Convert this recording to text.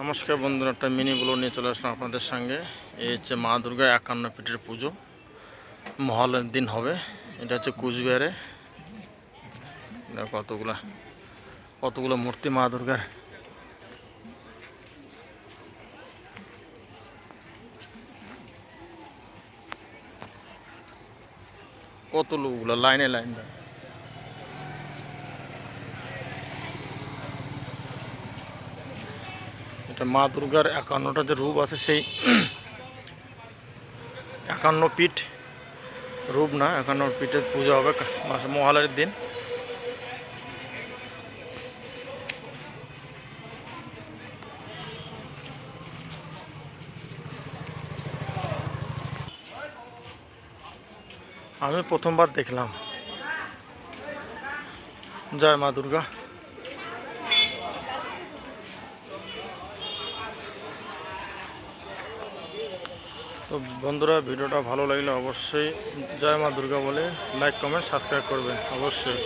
নমস্কার বন্ধুরা, একটা মিনি ব্লগ নিয়ে চলে আসলাম আপনাদের সঙ্গে। এই হচ্ছে মা দুর্গা একান্ন পিঠের পুজো। মহলের দিন হবে। এটা হচ্ছে কুচবিহারে। কতগুলা, কতগুলো মূর্তি মা দুর্গার। কত লোকগুলো, লাইনে লাইন দেয়। এটা মা দুর্গার একান্নটা যে রূপ আছে সেই একান্ন পিঠ রূপ না, একান্ন পিঠের পূজা হবে মহালয়ের দিন। আমি প্রথমবার দেখলাম। জয় মা দুর্গা। তো বন্ধুরা, ভিডিওটা ভালো লাগলে অবশ্যই জয় মা দুর্গা বলে লাইক কমেন্ট সাবস্ক্রাইব করবেন, অবশ্যই।